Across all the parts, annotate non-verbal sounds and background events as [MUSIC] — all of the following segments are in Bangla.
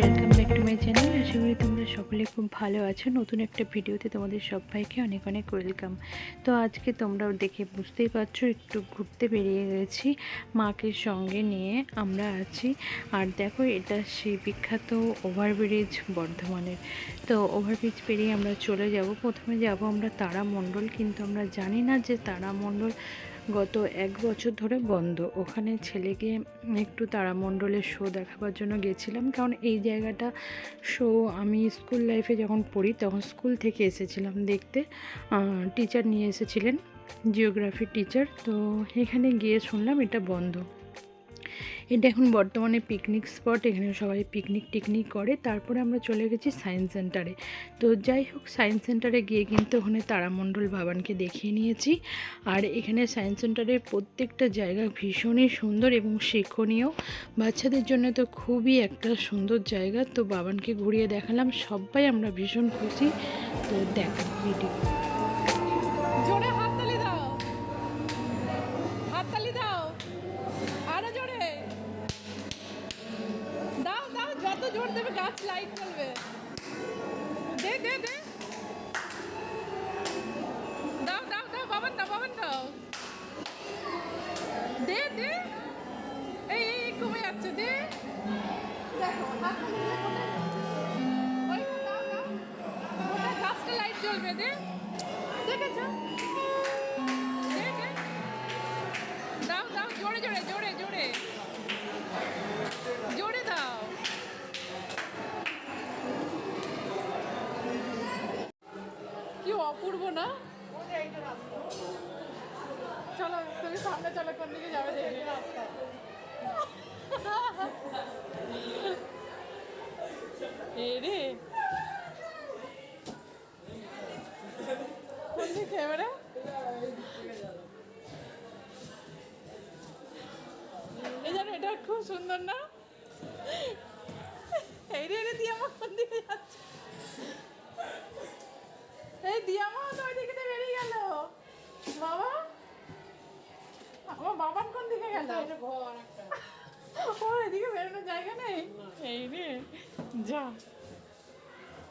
Welcome back to my channel আশা করি তোমরা সকলে খুব ভালো আছো। নতুন একটা ভিডিওতে তোমাদের সবাইকে অনেক অনেক ওয়েলকাম তো আজকে তোমরাও দেখে বুঝতেই পারছ, একটু ঘুরতে বেরিয়ে গেছি মাকে সঙ্গে নিয়ে। আমরা আছি। আর দেখো, এটা সেই বিখ্যাত ওভারব্রিজ বর্ধমানের। তো ওভারব্রিজ পেরিয়ে আমরা চলে যাব। প্রথমে যাব আমরা তারা তারামণ্ডল। কিন্তু আমরা জানি না যে তারা তারামণ্ডল গত এক বছর ধরে বন্ধ। ওখানে ছেলেকে একটু তারামণ্ডলের শো দেখাবার জন্য গেছিলাম। কারণ এই জায়গাটা শো আমি স্কুল লাইফে যখন পড়ি, তখন স্কুল থেকে এসেছিলাম দেখতে। টিচার নিয়ে এসেছিলেন জিওগ্রাফি টিচার তো এখানে গিয়ে শুনলাম এটা বন্ধ। এটা এখন বর্তমানে পিকনিক স্পট এখানে সবাই পিকনিক টিকনিক করে। তারপরে আমরা চলে গেছি সায়েন্স সেন্টারে তো যাই হোক সায়েন্স সেন্টারে গিয়ে কিন্তু ওখানে তারামণ্ডল বাবানকে দেখিয়ে নিয়েছি। আর এখানে সায়েন্স সেন্টারের প্রত্যেকটা জায়গা ভীষণই সুন্দর এবং শিক্ষণীয়। বাচ্চাদের জন্য তো খুবই একটা সুন্দর জায়গা। তো বাবানকে ঘুরিয়ে দেখালাম। সবাই আমরা ভীষণ খুশি। তো দেখা ভিডিও জোর লাইট জ্বলবে দে দে দে। দাও দাও দাও, বাবান দাও বাবান দাও। দে দে। এই এই কমে যাচ্ছে, দে। ওই, দাও দাও। গাছটা লাইট জ্বলবে, দে। দেখেছ? চলো, তুমি সামনে চলো, কোন দিকে যাবে দেখি এই রে। কোন দিকে এই এটা খুব সুন্দর না? এই রে রে, দিয়ামা, কোন দিকে যাচ্ছে? এই দিয়ামা, তো ওই বাবা? আমার বাবার কোন দিকে গেল? ও এদিকে বেরোনোর জায়গা নেই? এই রে যা।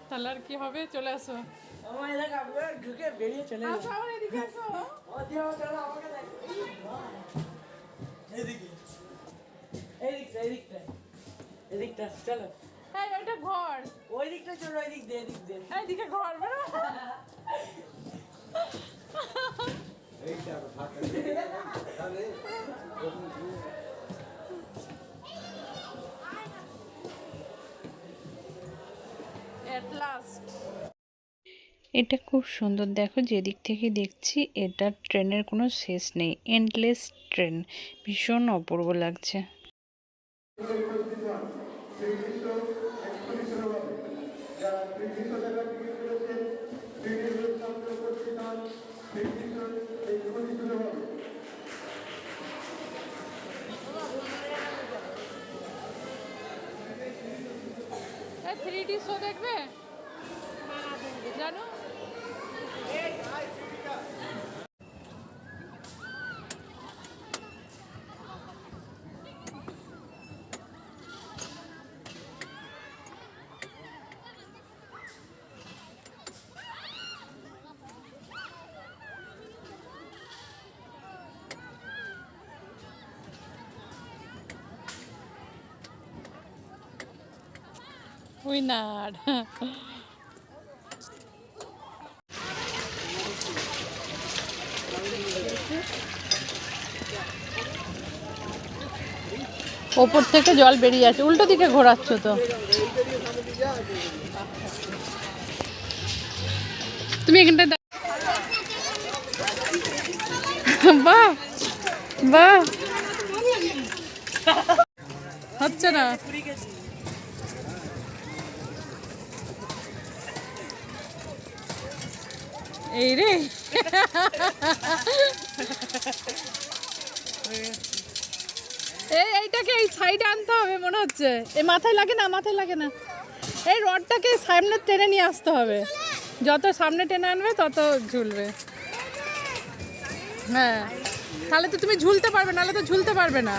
তাহলে আর কি হবে? চলে আসো। ঢুকে বেরিয়ে চলে আসো আমার এদিকে আসো। এদিকে এই দিকটা এই দিকটা এদিকটা চলো। এই ওইটা ঘর। ওই দিকটা চলো ওই দিক দিয়ে এদিক দিয়ে। এইদিকে ঘর বেরো. [LAUGHS] এটা খুব সুন্দর। দেখো যেদিক থেকে দেখছি এটা ট্রেনের কোনো শেষ নেই। এন্ডলেস ট্রেন ভীষণ অপূর্ব লাগছে। থ্রি ডি শো দেখবে? জানো? উইনার ওপর থেকে জল বেরিয়ে যাচ্ছে উল্টো দিকে ঘোরাচ্ছ তো। তুমি এখানটা বাহ বাহ। হচ্ছে না। এই রে। এই, এইটাকে এই সাইডে আনতে হবে মনে হচ্ছে। এই মাথায় লাগে না, মাথায় লাগে না। এই রডটাকে সামনে টেনে নিয়ে আসতে হবে। যত সামনে টেনে আনবে, তত ঝুলবে। হ্যাঁ। তাহলে তো তুমি ঝুলতে পারবে, নাহলে তো ঝুলতে পারবে না।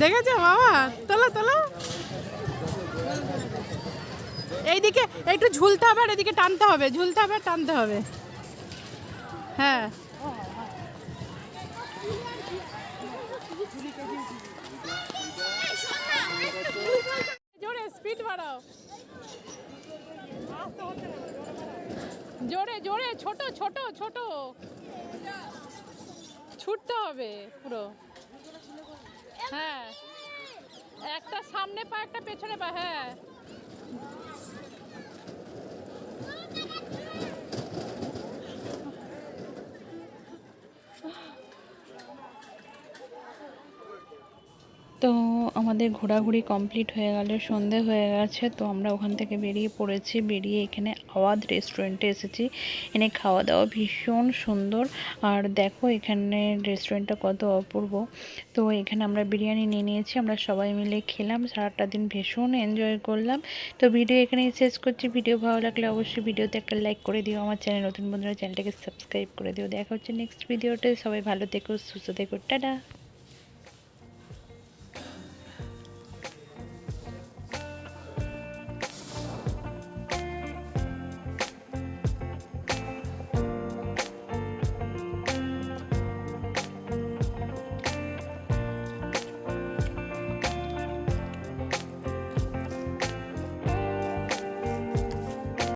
দেখেছ বাবা? তোলো তোলো। এইদিকে একটু ঝুলতে হবে আর এদিকে টানতে হবে, ঝুলতে হবে, টানতে হবে। হ্যাঁ। জোরে স্পিড বাড়াও। জোরে জোরে, ছোট ছোট ছোট। ছুটতে হবে পুরো। হ্যাঁ। একটা সামনে পা, একটা পেছনে পা হ্যাঁ। তো আমাদের ঘোরাঘুরি কমপ্লিট হয়ে গেল, সন্ধে হয়ে গেছে, তো আমরা ওখান থেকে বেরিয়ে পড়েছি, বেরিয়ে এখানে আওয়াজ রেস্টুরেন্টে এসেছি। এনে খাওয়া দাওয়া ভীষণ সুন্দর, আর দেখো এখানে রেস্টুরেন্টটা কত অপূর্ব। তো এখানে আমরা বিরিয়ানি নিয়ে নিয়েছি, আমরা সবাই মিলে খেলাম, সারাটা দিন ভীষণ এনজয় করলাম। তো ভিডিও এখানেই শেষ করছি, ভিডিও ভালো লাগলে অবশ্যই ভিডিওতে একটা লাইক করে দিও, আমার চ্যানেল নতুন বন্ধুরা চ্যানেলটাকে সাবস্ক্রাইব করে দিও। দেখা হচ্ছে নেক্সট ভিডিওতে সবাই ভালো থেকো, সুস্থ থেকো, টাটা!